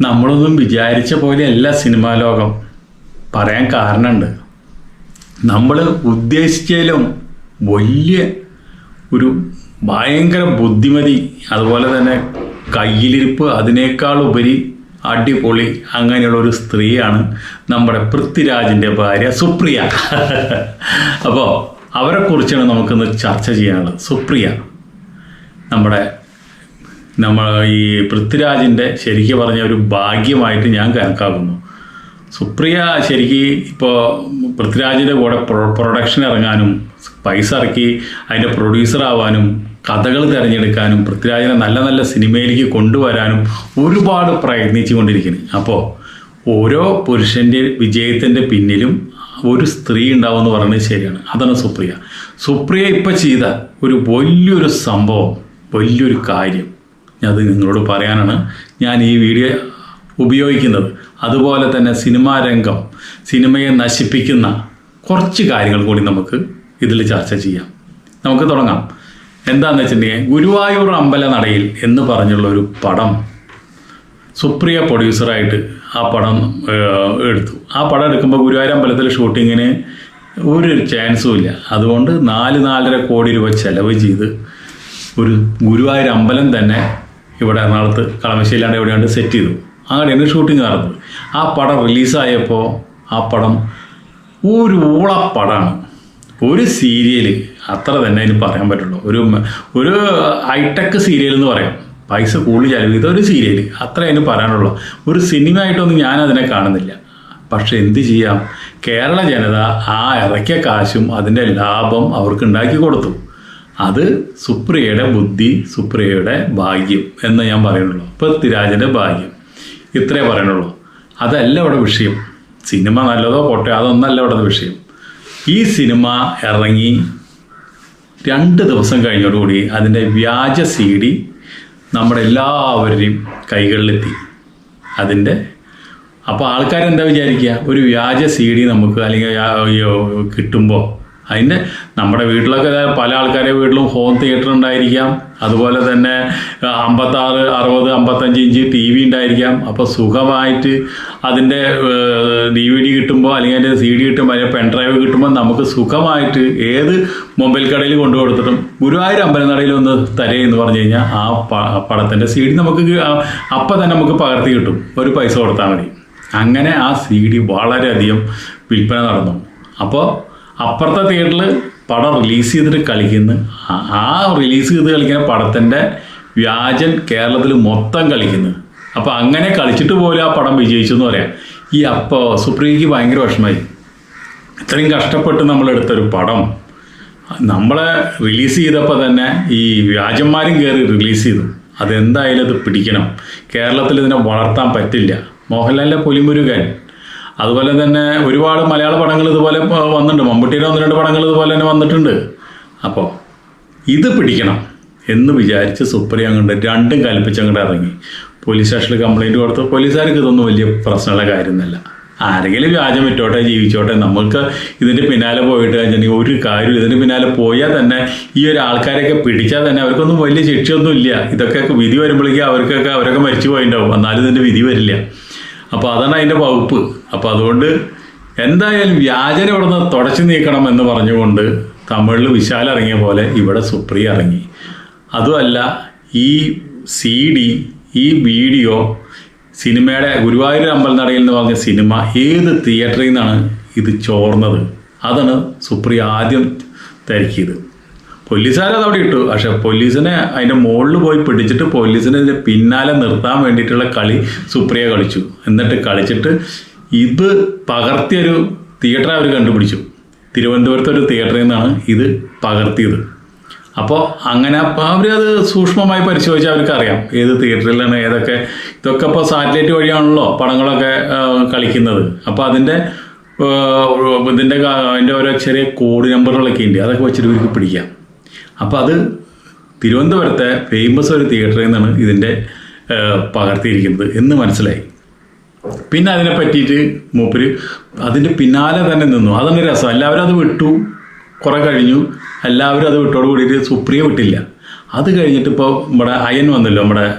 നമ്മളൊന്നും വിചാരിച്ച പോലെയല്ല സിനിമാ ലോകം. പറയാൻ കാരണമുണ്ട്. നമ്മൾ ഉദ്ദേശിച്ചതിലും വലിയ ഒരു ഭയങ്കര ബുദ്ധിമതി അതുപോലെ തന്നെ കയ്യിലിരിപ്പ് അതിനേക്കാൾ ഉപരി അടിപൊളി അങ്ങനെയുള്ള ഒരു സ്ത്രീയാണ് നമ്മുടെ പൃഥ്വിരാജിന്റെ ഭാര്യ സുപ്രിയ. അപ്പോൾ അവരെക്കുറിച്ചാണ് നമുക്കിന്ന് ചർച്ച ചെയ്യാനുള്ളത്. സുപ്രിയ നമ്മുടെ നമ്മൾ ഈ പൃഥ്വിരാജിന്റെ ശരിക്ക് പറഞ്ഞ ഒരു ഭാഗ്യമായിട്ട് ഞാൻ കണക്കാക്കുന്നു. സുപ്രിയ ശരിക്ക് ഇപ്പോൾ പൃഥ്വിരാജിന്റെ കൂടെ പ്രൊഡക്ഷൻ ഇറങ്ങാനും പൈസ ഇറക്കി അതിന്റെ പ്രൊഡ്യൂസർ ആവാനും കഥകൾ തിരഞ്ഞെടുക്കാനും പൃഥ്വിരാജിനെ നല്ല നല്ല സിനിമയിലേക്ക് കൊണ്ടുവരാനും ഒരുപാട് പ്രയത്നിച്ചു കൊണ്ടിരിക്കുന്നു അപ്പോൾ ഓരോ പുരുഷന്റെ വിജയത്തിന്റെ പിന്നിലും ഒരു സ്ത്രീ ഉണ്ടാവും എന്ന് പറയുന്നത് ശരിയാണ്. അതാണ് സുപ്രിയ. സുപ്രിയ ഇപ്പം ചെയ്ത ഒരു വലിയൊരു സംഭവം വലിയൊരു കാര്യം. അത് നിങ്ങളോട് പറയാനാണ് ഞാൻ ഈ വീഡിയോ ഉപയോഗിക്കുന്നത്. അതുപോലെ തന്നെ സിനിമാ രംഗം സിനിമയെ നശിപ്പിക്കുന്ന കുറച്ച് കാര്യങ്ങൾ കൂടി നമുക്ക് ഇതിൽ ചർച്ച ചെയ്യാം. നമുക്ക് തുടങ്ങാം. എന്താണെന്ന് വെച്ചിട്ടുണ്ടെങ്കിൽ ഗുരുവായൂർ അമ്പല നടയിൽ എന്ന് പറഞ്ഞുള്ള ഒരു പടം സുപ്രിയ പ്രൊഡ്യൂസറായിട്ട് ആ പടം എടുത്തു. ആ പടം എടുക്കുമ്പോൾ ഗുരുവായൂർ അമ്പലത്തിൽ ഷൂട്ടിങ്ങിന് ഒരു ചാൻസും ഇല്ല. അതുകൊണ്ട് നാല് നാലര കോടി രൂപ ചെലവ് ചെയ്ത് ഒരു ഗുരുവായൂർ അമ്പലം തന്നെ ഇവിടെ എറണാകുളത്ത് കളമശ്ശേരിയിലാണ്ട് എവിടെയാണ്ട് സെറ്റ് ചെയ്തു. അങ്ങനെയാണ് ഷൂട്ടിംഗ് നടന്നത്. ആ പടം റിലീസായപ്പോൾ ആ പടം ഒരു ഊളപ്പടമാണ് ഒരു സീരിയൽ അത്ര തന്നെ അതിന് പറയാൻ പറ്റുള്ളൂ. ഒരു ഒരു ഹൈടെക് സീരിയൽ എന്ന് പറയാം. പൈസ കൂടുതൽ ചെലവ് ചെയ്ത ഒരു സീരിയൽ അത്ര അതിന് പറയാനുള്ളൂ. ഒരു സിനിമ ആയിട്ടൊന്നും ഞാൻ അതിനെ കാണുന്നില്ല. പക്ഷെ എന്ത് ചെയ്യാം? കേരള ജനത ആ ഇറക്കിയ കാശും അതിന്റെ ലാഭം അവർക്ക് ഉണ്ടാക്കി കൊടുത്തു. അത് സുപ്രിയയുടെ ബുദ്ധി സുപ്രിയയുടെ ഭാഗ്യം എന്ന് ഞാൻ പറയുന്നുള്ളൂ. പൃഥ്വിരാജിന്റെ ഭാഗ്യം. ഇത്രേ പറയുന്നുള്ളൂ. അതല്ല ഇവിടെ വിഷയം. സിനിമ നല്ലതോ പോട്ടെ അതൊന്നല്ല ഇവിടെ വിഷയം. ഈ സിനിമ ഇറങ്ങി രണ്ട് ദിവസം കഴിഞ്ഞോടുകൂടി അതിന്റെ വ്യാജ സി ഡി നമ്മുടെ എല്ലാവരുടെയും കൈകളിലെത്തി. അതിന്റെ അപ്പോൾ ആൾക്കാരെന്താ വിചാരിക്കുക? ഒരു വ്യാജ സി ഡി നമുക്ക് അല്ലെങ്കിൽ കിട്ടുമ്പോൾ അതിന്റെ നമ്മുടെ വീട്ടിലൊക്കെ പല ആൾക്കാരുടെ വീട്ടിലും ഹോം തിയേറ്റർ ഉണ്ടായിരിക്കാം. അതുപോലെ തന്നെ അമ്പത്താറ് അറുപത് അമ്പത്തഞ്ച് ഇഞ്ച് ടി വി ഉണ്ടായിരിക്കാം. അപ്പോൾ സുഖമായിട്ട് അതിന്റെ ഡി വി ഡി കിട്ടുമ്പോൾ അല്ലെങ്കിൽ അതിന്റെ സി ഡി കിട്ടുമ്പോൾ അതിന്റെ പെൻ ഡ്രൈവ് കിട്ടുമ്പോൾ നമുക്ക് സുഖമായിട്ട് ഏത് മൊബൈൽ കടയിൽ കൊണ്ടു കൊടുത്തിട്ടും ഗുരുവായൂർ അമ്പലനടയിൽ ഒന്ന് തരേ എന്ന് പറഞ്ഞു കഴിഞ്ഞാൽ ആ പടത്തിന്റെ സി ഡി നമുക്ക് അപ്പം തന്നെ നമുക്ക് പകർത്തി കിട്ടും. ഒരു പൈസ കൊടുത്താൽ മതി. അങ്ങനെ ആ സി ഡി വളരെയധികം വിൽപ്പന നടന്നു. അപ്പോൾ അപ്പുറത്തെ തിയേറ്ററിൽ പടം റിലീസ് ചെയ്തിട്ട് കളിക്കുന്നു. ആ- റിലീസ് ചെയ്ത് കളിക്കുന്ന പടത്തിന്റെ വ്യാജൻ കേരളത്തിൽ മൊത്തം കളിക്കുന്നു. അപ്പോൾ അങ്ങനെ കളിച്ചിട്ട് പോലും ആ പടം വിജയിച്ചു എന്ന് പറയാം. ഈ അപ്പോൾ സുപ്രീക്ക് ഭയങ്കര വിഷമമായി. ഇത്രയും കഷ്ടപ്പെട്ട് നമ്മൾ എടുത്തൊരു പടം. നമ്മളെ റിലീസ് ചെയ്തപ്പോൾ തന്നെ ഈ വ്യാജന്മാരും കയറി റിലീസ് ചെയ്തു. അതെന്തായാലും അത് പിടിക്കണം. കേരളത്തിൽ ഇതിനെ വളർത്താൻ പറ്റില്ല. മോഹൻലാലിന്റെ പുലിമുരുകൻ അതുപോലെ തന്നെ ഒരുപാട് മലയാള പടങ്ങൾ ഇതുപോലെ വന്നിട്ടുണ്ട്. മമ്മൂട്ടിയുടെ ഒന്ന് രണ്ട് പടങ്ങൾ ഇതുപോലെ തന്നെ വന്നിട്ടുണ്ട്. അപ്പോൾ ഇത് പിടിക്കണം എന്ന് വിചാരിച്ച് സുപ്രിയ അങ്ങോട്ട് രണ്ടും കൽപ്പിച്ച് അങ്ങോട്ട് ഇറങ്ങി. പോലീസ് സ്റ്റേഷനിൽ കംപ്ലൈന്റ് കൊടുത്തു പോലീസുകാർക്ക് ഇതൊന്നും വലിയ പ്രശ്നമുള്ള കാര്യമൊന്നുമല്ല. ആരെങ്കിലും വ്യാജം വിറ്റോട്ടെ ജീവിച്ചോട്ടെ നമുക്ക് ഇതിന്റെ പിന്നാലെ പോയിട്ട് കഴിഞ്ഞിട്ടുണ്ടെങ്കിൽ ഒരു കാര്യം ഇതിന്റെ പിന്നാലെ പോയാൽ തന്നെ ഈ ഒരു ആൾക്കാരെയൊക്കെ പിടിച്ചാൽ തന്നെ അവർക്കൊന്നും വലിയ ശിക്ഷയൊന്നും ഇല്ല ഇതൊക്കെ വിധി വരുമ്പോഴേക്കും അവർക്കൊക്കെ അവരൊക്കെ മരിച്ചു പോയിട്ടുണ്ടാവും എന്നാലും ഇതിന്റെ വിധി വരില്ല. അപ്പോൾ അതാണ് അതിന്റെ വകുപ്പ്. അപ്പോൾ അതുകൊണ്ട് എന്തായാലും വ്യാജന ഇവിടെ നിന്ന് തുടച്ചു നീക്കണം എന്ന് പറഞ്ഞുകൊണ്ട് തമിഴിൽ വിശാൽ ഇറങ്ങിയ പോലെ ഇവിടെ സുപ്രിയ ഇറങ്ങി. അതുമല്ല ഈ സി ഡി ഈ വീഡിയോ സിനിമയുടെ ഗുരുവായൂർ അമ്പലനടയിൽ എന്ന് പറഞ്ഞ സിനിമ ഏത് തിയേറ്ററിൽ നിന്നാണ് ഇത് ചോർന്നത്? അതാണ് സുപ്രിയ ആദ്യം തിരക്കിയത് പോലീസുകാരത് അവിടെ ഇട്ടു. പക്ഷെ പോലീസിനെ അതിന്റെ മുകളിൽ പോയി പിടിച്ചിട്ട് പോലീസിനെ ഇതിന്റെ പിന്നാലെ നിർത്താൻ വേണ്ടിയിട്ടുള്ള കളി സുപ്രിയ കളിച്ചു. എന്നിട്ട് കളിച്ചിട്ട് ഇത് പകർത്തിയൊരു തിയേറ്റർ അവർ കണ്ടുപിടിച്ചു. തിരുവനന്തപുരത്തെ ഒരു തിയേറ്ററിൽ നിന്നാണ് ഇത് പകർത്തിയത്. അപ്പോൾ അങ്ങനെ അവരത് സൂക്ഷ്മമായി പരിശോധിച്ചാൽ അവർക്ക് അറിയാം. ഏത് തിയേറ്ററിലാണ് ഏതൊക്കെ ഇതൊക്കെ ഇപ്പോൾ സാറ്റലൈറ്റ് വഴിയാണല്ലോ പടങ്ങളൊക്കെ കളിക്കുന്നത്. അപ്പോൾ അതിന്റെ ഇതിന്റെ അതിന്റെ ഓരോ ചെറിയ കോഡ് നമ്പറുകളൊക്കെ ഉണ്ട്. അതൊക്കെ വെച്ചിട്ട് ഇവർക്ക് പിടിക്കാം. അപ്പോൾ അത് തിരുവനന്തപുരത്തെ ഫേമസ് ഒരു തിയേറ്ററിൽ നിന്നാണ് ഇതിന്റെ പകർത്തിയിരിക്കുന്നത് എന്ന് മനസ്സിലായി. പിന്നെ അതിനെ പറ്റിയിട്ട് മൂപ്പര് അതിന്റെ പിന്നാലെ തന്നെ നിന്നു. അതാണ് രസം. എല്ലാവരും അത് വിട്ടു. കുറെ കഴിഞ്ഞു. എല്ലാവരും അത് വിട്ടോട് കൂടിയിട്ട് സുപ്രിയ വിട്ടില്ല. അത് കഴിഞ്ഞിട്ട് ഇപ്പോൾ നമ്മുടെ അയൻ വന്നല്ലോ നമ്മുടെ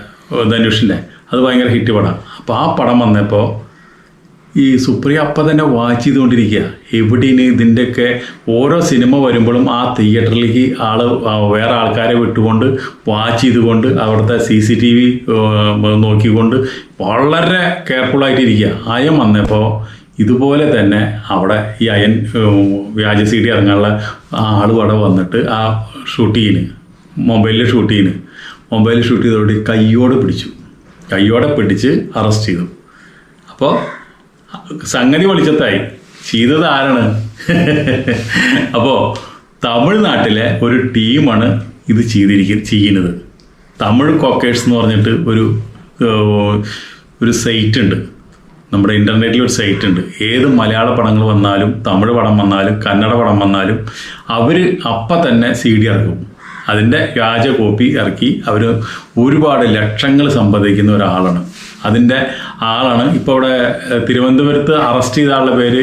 ധനുഷിന്റെ അത് ഭയങ്കര ഹിറ്റ് പടം. അപ്പോൾ ആ പടം വന്നപ്പോൾ ഈ സുപ്രിയ അപ്പം തന്നെ വാച്ച് ചെയ്തുകൊണ്ടിരിക്കുക എവിടെയാണ് ഇതിന്റെയൊക്കെ ഓരോ സിനിമ വരുമ്പോഴും ആ തിയേറ്ററിലേക്ക് ആൾ വേറെ ആൾക്കാരെ വിട്ടുകൊണ്ട് വാച്ച് ചെയ്തുകൊണ്ട് അവിടുത്തെ സി സി ടി വി നോക്കിക്കൊണ്ട് വളരെ കെയർഫുള്ളായിട്ടിരിക്കുക അയം വന്നപ്പോൾ ഇതുപോലെ തന്നെ അവിടെ ഈ അയൻ വ്യാജ സി ഡി ഇറങ്ങാനുള്ള ആൾ അവിടെ വന്നിട്ട് ആ ഷൂട്ട് ചെയ്യുന്നു മൊബൈലിൽ ഷൂട്ട് ചെയ്യുന്നു മൊബൈലിൽ ഷൂട്ട് ചെയ്തോടി കയ്യോടെ പിടിച്ചു. കയ്യോടെ പിടിച്ച് അറസ്റ്റ് ചെയ്തു. അപ്പോൾ സംഗതി വെളിച്ചത്തായി. ചെയ്തത് ആരാണ്? അപ്പോൾ തമിഴ്നാട്ടിലെ ഒരു ടീമാണ് ഇത് ചെയ്തിരിക്ക ചെയ്യുന്നത്. തമിഴ് കോക്കേഴ്സ് എന്ന് പറഞ്ഞിട്ട് ഒരു ഒരു സൈറ്റ് ഉണ്ട്. നമ്മുടെ ഇന്റർനെറ്റിൽ ഒരു സൈറ്റ് ഉണ്ട്. ഏത് മലയാള പടങ്ങൾ വന്നാലും തമിഴ് പടം വന്നാലും കന്നഡ പടം വന്നാലും അവർ അപ്പം തന്നെ സി ഡി ഇറക്കും. അതിന്റെ വ്യാജ കോപ്പി ഇറക്കി അവർ ഒരുപാട് ലക്ഷങ്ങൾ സമ്പാദിക്കുന്ന ഒരാളാണ്. അതിന്റെ ആളാണ്. ഇപ്പോൾ ഇവിടെ തിരുവനന്തപുരത്ത് അറസ്റ്റ് ചെയ്ത ആളുടെ പേര്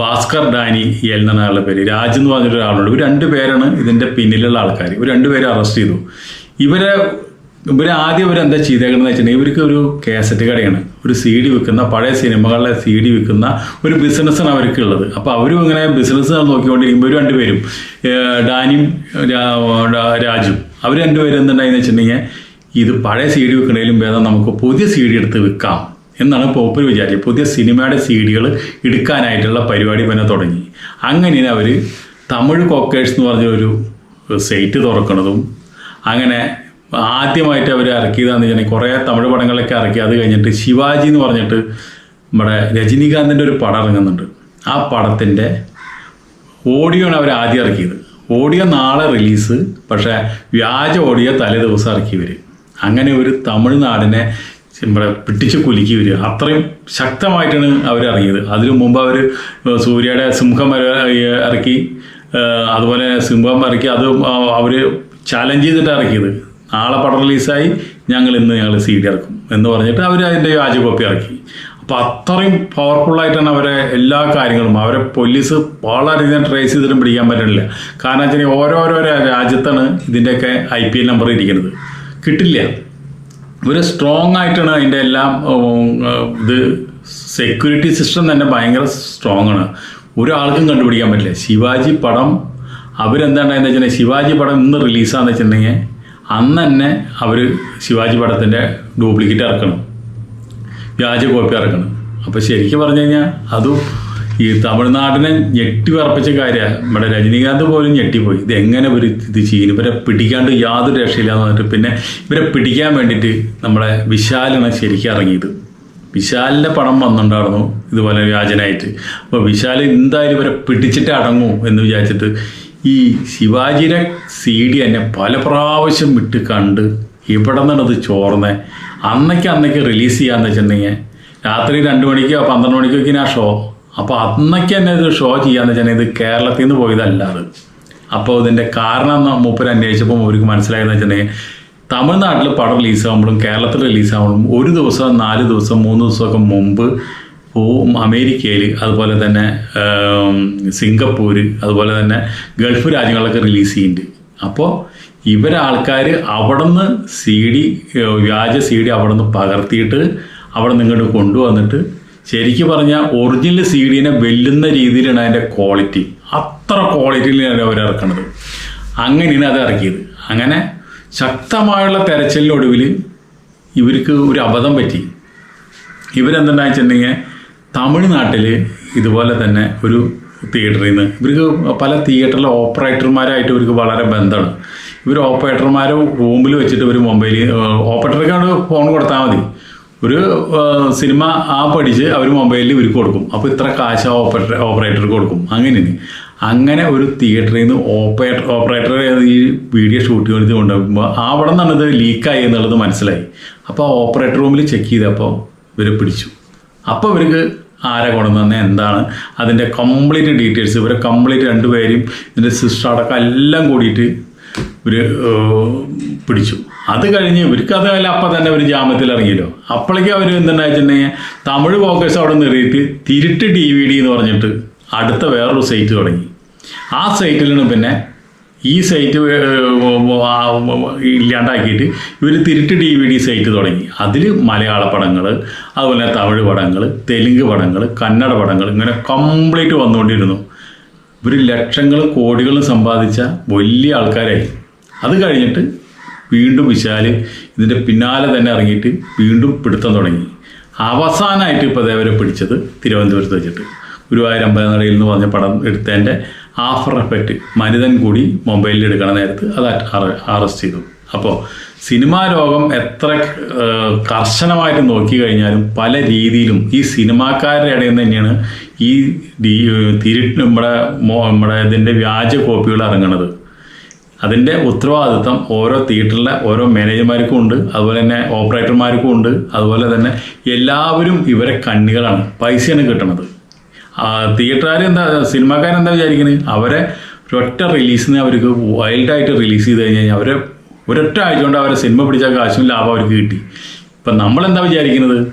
ഭാസ്കർ ഡാനി എൽ എന്നാണ് ആളുടെ പേര്. രാജ് എന്ന് പറഞ്ഞൊരു ഇവർ രണ്ട് പേരാണ് ഇതിന്റെ പിന്നിലുള്ള ആൾക്കാർ ഇവർ രണ്ടുപേരും അറസ്റ്റ് ചെയ്തു. ഇവരെ ഇവർ ആദ്യം ഇവർ എന്താ ചെയ്തേക്കണമെന്ന് വെച്ചിട്ടുണ്ടെങ്കിൽ ഇവർക്ക് ഒരു കാസറ്റ് കടയാണ്. ഒരു സി ഡി വിൽക്കുന്ന പഴയ സിനിമകളിലെ സി ഡി വിൽക്കുന്ന ഒരു ബിസിനസ്സാണ് അവർക്ക് ഉള്ളത് അപ്പോൾ അവരും ഇങ്ങനെ ബിസിനസ് നോക്കിക്കൊണ്ടിരിക്കുമ്പോൾ ഇവർ രണ്ടുപേരും ഡാനിയും രാജും. അവർ രണ്ടുപേരും എന്തുണ്ടായെന്ന് വെച്ചിട്ടുണ്ടെങ്കിൽ ഇത് പഴയ സി ഡി വിൽക്കണേലും ഭേദം നമുക്ക് പുതിയ സി ഡി എടുത്ത് വിൽക്കാം എന്നാണ് പോപ്പർ വിചാരിച്ചത്. പുതിയ സിനിമയുടെ സി ഡികൾ എടുക്കാനായിട്ടുള്ള പരിപാടി പിന്നെ തുടങ്ങി. അങ്ങനെ അവർ തമിഴ് കോക്കേഴ്സ് എന്ന് പറഞ്ഞ ഒരു സൈറ്റ് തുറക്കണതും അങ്ങനെ ആദ്യമായിട്ട് അവർ ഇറക്കിയതാന്ന് വെച്ചാൽ കുറേ തമിഴ് പടങ്ങളൊക്കെ ഇറക്കി. അത് കഴിഞ്ഞിട്ട് ശിവാജി എന്ന് പറഞ്ഞിട്ട് നമ്മുടെ രജനീകാന്തിന്റെ ഒരു പടം ഇറങ്ങുന്നുണ്ട്. ആ പടത്തിന്റെ ഓഡിയോ ആണ് അവർ ആദ്യം ഇറക്കിയത്. ഓഡിയോ നാളെ റിലീസ് പക്ഷേ വ്യാജ ഓഡിയോ തലേ ദിവസം ഇറക്കി വരും അങ്ങനെ ഒരു തമിഴ്നാടിനെ നമ്മുടെ പിടിച്ച് കുലുക്കി വരിക. അത്രയും ശക്തമായിട്ടാണ് അവർ ഇറങ്ങിയത്. അതിനു മുമ്പ് അവർ സൂര്യയുടെ സിംഹം ഇറക്കി അതുപോലെ സിംഹം ഇറക്കി അത് അവർ ചലഞ്ച് ചെയ്തിട്ട് ഇറക്കിയത്. നാളെ പടം റിലീസായി ഞങ്ങൾ ഇന്ന് ഞങ്ങൾ സി ഡി ഇറക്കും എന്ന് പറഞ്ഞിട്ട് അവർ അതിന്റെ വ്യാജ കോപ്പി ഇറക്കി. അപ്പോൾ അത്രയും പവർഫുള്ളായിട്ടാണ് അവരെ എല്ലാ കാര്യങ്ങളും. അവരെ പോലീസ് വളരെയധികം ട്രേസ് ചെയ്തിട്ടും പിടിക്കാൻ പറ്റുന്നില്ല കാരണം വെച്ചാൽ ഓരോരോ രാജ്യത്താണ് ഇതിന്റെയൊക്കെ ഐ പി എൽ നമ്പർ ഇരിക്കുന്നത്. കിട്ടില്ല. ഒരു സ്ട്രോങ് ആയിട്ടാണ് അതിന്റെ എല്ലാം ഇത് സെക്യൂരിറ്റി സിസ്റ്റം തന്നെ ഭയങ്കര സ്ട്രോങ് ആണ്. ഒരാൾക്കും കണ്ടുപിടിക്കാൻ പറ്റില്ല. ശിവാജി പടം അവരെന്താണെന്ന് വെച്ചാൽ ശിവാജി പടം ഇന്ന് റിലീസാന്ന് വെച്ചിട്ടുണ്ടെങ്കിൽ അന്ന് തന്നെ അവർ ശിവാജി പടത്തിന്റെ ഡ്യൂപ്ലിക്കേറ്റ് ഇറക്കണം. വ്യാജ കോപ്പി ഇറക്കണം. അപ്പോൾ ശരിക്കും പറഞ്ഞു കഴിഞ്ഞാൽ അതും ഈ തമിഴ്നാടിനെ ഞെട്ടി പറപ്പിച്ച കാര്യമാണ് നമ്മുടെ രജനീകാന്ത് പോലും ഞെട്ടിപ്പോയി. ഇത് എങ്ങനെ ഇവർ ഇത് ചെയ്യും? ഇവരെ പിടിക്കാണ്ട് യാതൊരു രക്ഷയില്ലാന്ന് പറഞ്ഞിട്ട് പിന്നെ ഇവരെ പിടിക്കാൻ വേണ്ടിയിട്ട് നമ്മളെ വിശാലാണ് ശരിക്കും ഇറങ്ങിയത്. വിശാലിന്റെ പടം വന്നിട്ടുണ്ടായിരുന്നു ഇതുപോലെ വ്യാജനായിട്ട് അപ്പോൾ വിശാൽ എന്തായാലും ഇവരെ പിടിച്ചിട്ട് അടങ്ങൂ എന്ന് വിചാരിച്ചിട്ട് ഈ ശിവാജിയുടെ സി ഡി തന്നെ പല പ്രാവശ്യം വിട്ട് കണ്ട് ഇവിടെ നിന്നത് ചോർന്ന്. ചോർന്നത് അന്നേക്ക് അന്നേക്ക് റിലീസ് ചെയ്യാന്ന് വെച്ചിട്ടുണ്ടെങ്കിൽ രാത്രി രണ്ട് മണിക്കോ പന്ത്രണ്ട് മണിക്കൊക്കെ ആ ഷോ അപ്പോൾ അന്നൊക്കെ തന്നെ ഇത് ഷോ ചെയ്യാന്ന് വെച്ചാൽ ഇത് കേരളത്തിൽ നിന്ന് പോയതല്ല അത് അപ്പോൾ ഇതിന്റെ കാരണം മൂപ്പര് അന്വേഷിച്ചപ്പോൾ അവർക്ക് മനസ്സിലായെന്ന് വെച്ചിട്ടുണ്ടെങ്കിൽ തമിഴ്നാട്ടിൽ പടം റിലീസാകുമ്പോഴും കേരളത്തിൽ റിലീസാകുമ്പോഴും ഒരു ദിവസം നാല് ദിവസം മൂന്ന് ദിവസമൊക്കെ മുമ്പ് അമേരിക്കയിൽ അതുപോലെ തന്നെ സിംഗപ്പൂർ അതുപോലെ തന്നെ ഗൾഫ് രാജ്യങ്ങളിലൊക്കെ റിലീസ് ചെയ്യുന്നുണ്ട് അപ്പോൾ ഇവരാൾക്കാർ അവിടെ നിന്ന് സി ഡി വ്യാജ സി ഡി അവിടെ നിന്ന് പകർത്തിയിട്ട് അവിടെ നിന്ന് ഇങ്ങോട്ട് കൊണ്ടുവന്നിട്ട് ശരിക്കും പറഞ്ഞാൽ ഒറിജിനൽ സി ഡിനെ വെല്ലുന്ന രീതിയിലാണ് അതിന്റെ ക്വാളിറ്റി അത്ര ക്വാളിറ്റിയിലാണ് അവർ ഇറക്കുന്നത് അങ്ങനെയാണ് അത് ഇറക്കിയത്. അങ്ങനെ ശക്തമായുള്ള തെരച്ചിലിനൊടുവിൽ ഇവർക്ക് ഒരു അബദ്ധം പറ്റി. ഇവരെന്തുണ്ടാ വെച്ചിട്ടുണ്ടെങ്കിൽ തമിഴ്നാട്ടിൽ ഇതുപോലെ തന്നെ ഒരു തിയേറ്ററിൽ നിന്ന് ഇവർക്ക് പല തിയേറ്ററിലെ ഓപ്പറേറ്റർമാരായിട്ട് ഇവർക്ക് വളരെ ബന്ധമാണ്. ഇവർ ഓപ്പറേറ്റർമാരെ റൂമിൽ വെച്ചിട്ട് ഇവർ മൊബൈലിൽ ഓപ്പറേറ്റർക്കാണ് ഫോൺ കൊടുത്താൽ മതി. ഒരു സിനിമ ആ പഠിച്ച് അവർ മൊബൈലിൽ ഇവർക്ക് കൊടുക്കും. അപ്പോൾ ഇത്ര കാശ് ഓപ്പറേറ്റർ ഓപ്പറേറ്റർക്ക് കൊടുക്കും. അങ്ങനെയാണ്. അങ്ങനെ ഒരു തിയേറ്ററിൽ നിന്ന് ഓപ്പറേറ്റർ ഓപ്പറേറ്റർ ഈ വീഡിയോ ഷൂട്ട് ചെയ്ത് കൊണ്ടുപോകുമ്പോൾ അവിടെ നിന്നത് ലീക്കായി എന്നുള്ളത് മനസ്സിലായി. അപ്പോൾ ഓപ്പറേറ്റർ റൂമിൽ ചെക്ക് ചെയ്തപ്പോൾ ഇവരെ പിടിച്ചു. അപ്പോൾ ഇവർക്ക് ആരെ കൊണ്ടുവന്നെ എന്താണ്? അതിന്റെ കംപ്ലീറ്റ് ഡീറ്റെയിൽസ് ഇവരെ കംപ്ലീറ്റ് രണ്ടുപേരെയും ഇതിന്റെ സിസ്റ്റർ അടക്കം എല്ലാം കൂടിയിട്ട് ഇവർ പിടിച്ചു. അത് കഴിഞ്ഞ് ഇവർക്ക് അതല്ല അപ്പം തന്നെ ഒരു ജാമ്യത്തിൽ ഇറങ്ങിയല്ലോ. അപ്പോഴേക്കും അവർ എന്തെന്ന് വെച്ചിട്ടുണ്ടെങ്കിൽ തമിഴ് ഫോക്കസ് അവിടെ നിർത്തിയിട്ട് തിരുട്ട് ഡി വി ഡി എന്ന് പറഞ്ഞിട്ട് അടുത്ത വേറൊരു സൈറ്റ് തുടങ്ങി. ആ സൈറ്റിലാണ് പിന്നെ ഈ സൈറ്റ് ഇല്ലാണ്ടാക്കിയിട്ട് ഇവർ Thiruttu D V D site തുടങ്ങി. അതിൽ മലയാള പടങ്ങൾ അതുപോലെ തമിഴ് പടങ്ങൾ തെലുങ്ക് പടങ്ങൾ കന്നഡ പടങ്ങൾ ഇങ്ങനെ കംപ്ലീറ്റ് വന്നുകൊണ്ടിരുന്നു. ഇവർ ലക്ഷങ്ങളും കോടികളും സമ്പാദിച്ച വലിയ ആൾക്കാരായി. അത് കഴിഞ്ഞിട്ട് വീണ്ടും വിശാൽ ഇതിന്റെ പിന്നാലെ തന്നെ ഇറങ്ങിയിട്ട് വീണ്ടും പിടുത്തം തുടങ്ങി. അവസാനമായിട്ട് ഇപ്പോൾ ദേവരെ പിടിച്ചത് തിരുവനന്തപുരത്ത് വെച്ചിട്ട്. ഗുരുവായൂർ അമ്പലനടയിൽ എന്ന് പറഞ്ഞ പടം എടുത്തതിന്റെ ആഫർ എഫക്റ്റ് മനിതൻ കൂടി മൊബൈലിൽ എടുക്കണ നേരത്ത് അത് അറസ്റ്റ് ചെയ്തു. അപ്പോൾ സിനിമാ ലോകം എത്ര കർശനമായിട്ട് നോക്കി കഴിഞ്ഞാലും പല രീതിയിലും ഈ സിനിമാക്കാരുടെ ഇടയിൽ തന്നെയാണ് ഈ തിരിട്ട് നമ്മുടെ നമ്മുടെ ഇതിന്റെ വ്യാജ കോപ്പികൾ ഇറങ്ങണത്. അതിന്റെ ഉത്തരവാദിത്വം ഓരോ തിയേറ്ററിലെ ഓരോ മാനേജർമാർക്കും ഉണ്ട് അതുപോലെ തന്നെ ഓപ്പറേറ്റർമാർക്കും ഉണ്ട് അതുപോലെ തന്നെ എല്ലാവരും ഇവരെ കണ്ണികളാണ് പൈസയാണ് കിട്ടണത്. എന്താ സിനിമാക്കാരെന്താ വിചാരിക്കുന്നത് അവരെ ഒരൊറ്റ റിലീസിന് അവർക്ക് വൈൽഡായിട്ട് റിലീസ് ചെയ്ത് കഴിഞ്ഞ് കഴിഞ്ഞാൽ അവരെ ഒരൊറ്റ ആഴ്ച കൊണ്ട് അവരെ സിനിമ പിടിച്ച കാശും ലാഭം അവർക്ക് കിട്ടി. ഇപ്പം നമ്മളെന്താ വിചാരിക്കുന്നത്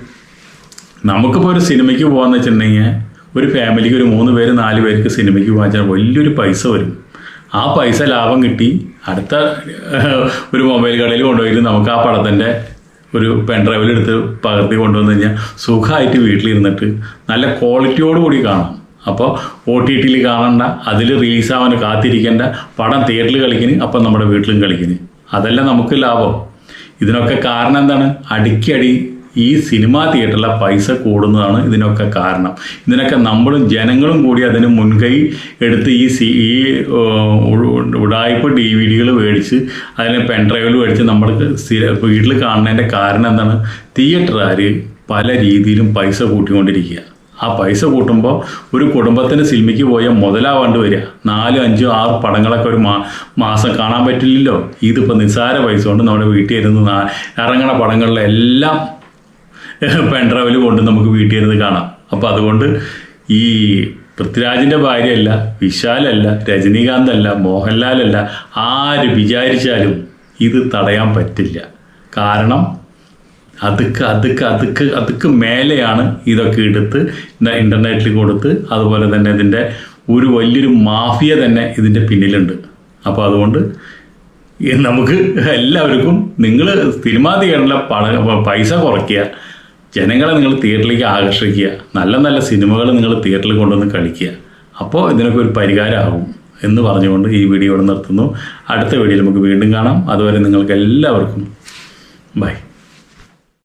നമുക്കിപ്പോൾ ഒരു സിനിമയ്ക്ക് പോകാമെന്ന് വെച്ചിട്ടുണ്ടെങ്കിൽ ഒരു ഫാമിലിക്ക് ഒരു മൂന്ന് പേര് നാല് പേർക്ക് സിനിമയ്ക്ക് പോകാൻ വലിയൊരു പൈസ വരും. ആ പൈസ ലാഭം കിട്ടി. അടുത്ത ഒരു മൊബൈൽ കടയിൽ കൊണ്ടുപോയിട്ട് നമുക്ക് ആ പടത്തിന്റെ ഒരു പെൻഡ്രൈവിൽ എടുത്ത് പകർത്തി കൊണ്ടുവന്ന് കഴിഞ്ഞാൽ സുഖമായിട്ട് വീട്ടിലിരുന്നിട്ട് നല്ല ക്വാളിറ്റിയോട് കൂടി കാണാം. അപ്പോൾ ഒ ടി ടിയിൽ കാണണ്ട അതിൽ റിലീസാവാൻ കാത്തിരിക്കേണ്ട പടം തിയേറ്ററിൽ കളിക്കുന്നു അപ്പം നമ്മുടെ വീട്ടിലും കളിക്കുന്നു അതല്ല നമുക്ക് ലാഭം. ഇതിനൊക്കെ കാരണം എന്താണ്? അടിക്കടി ഈ സിനിമാ തിയേറ്ററിലെ പൈസ കൂടുന്നതാണ് ഇതിനൊക്കെ കാരണം. ഇതിനൊക്കെ നമ്മളും ജനങ്ങളും കൂടി അതിന് മുൻകൈ എടുത്ത് ഈ സി ഈ ഉടായ്പ ഡി വി ഡികൾ മേടിച്ച് അതിനെ പെൻഡ്രൈവിൽ മേടിച്ച് നമ്മൾക്ക് വീട്ടിൽ കാണുന്നതിന്റെ കാരണം എന്താണ്? തിയേറ്ററുകാർ പല രീതിയിലും പൈസ കൂട്ടിക്കൊണ്ടിരിക്കുക. ആ പൈസ കൂട്ടുമ്പോൾ ഒരു കുടുംബത്തിന്റെ സിനിമയ്ക്ക് പോയാൽ മുതലാവാണ്ട് വരിക. നാലും അഞ്ചും ആറ് പടങ്ങളൊക്കെ ഒരു മാ മാസം കാണാൻ പറ്റില്ലല്ലോ. ഇതിപ്പോൾ നിസ്സാര പൈസ കൊണ്ട് നമ്മുടെ വീട്ടിൽ ഇരുന്ന് ഇറങ്ങണ പടങ്ങളിലെല്ലാം പെൻഡ്രൈവിൽ കൊണ്ട് നമുക്ക് വീട്ടിൽ ഇരുന്ന് കാണാം. അപ്പം അതുകൊണ്ട് ഈ പൃഥ്വിരാജിന്റെ ഭാര്യയല്ല വിശാലല്ല രജനീകാന്തല്ല മോഹൻലാലല്ല ആര് വിചാരിച്ചാലും ഇത് തടയാൻ പറ്റില്ല. കാരണം അതുക്ക് അതുക്ക് അതുക്ക് അതുക്ക് മേലെയാണ് ഇതൊക്കെ എടുത്ത് ഇന്റർനെറ്റിൽ കൊടുത്ത് അതുപോലെ തന്നെ ഇതിന്റെ ഒരു വലിയൊരു മാഫിയ തന്നെ ഇതിന്റെ പിന്നിലുണ്ട്. അപ്പോൾ അതുകൊണ്ട് നമുക്ക് എല്ലാവർക്കും നിങ്ങൾ സിനിമാ തിയേറ്ററിലെ പണ പൈസ കുറയ്ക്കുക ജനങ്ങളെ നിങ്ങൾ തിയേറ്ററിലേക്ക് ആകർഷിക്കുക. നല്ല നല്ല സിനിമകൾ നിങ്ങൾ തിയേറ്ററിൽ കൊണ്ടുവന്ന് കളിക്കുക. അപ്പോൾ ഇതിനൊക്കെ ഒരു പരിഹാരമാകും എന്ന് പറഞ്ഞുകൊണ്ട് ഈ വീഡിയോ ഇവിടെ നിർത്തുന്നു. അടുത്ത വീഡിയോയിൽ നമുക്ക് വീണ്ടും കാണാം. അതുവരെ നിങ്ങൾക്ക് എല്ലാവർക്കും ബൈ.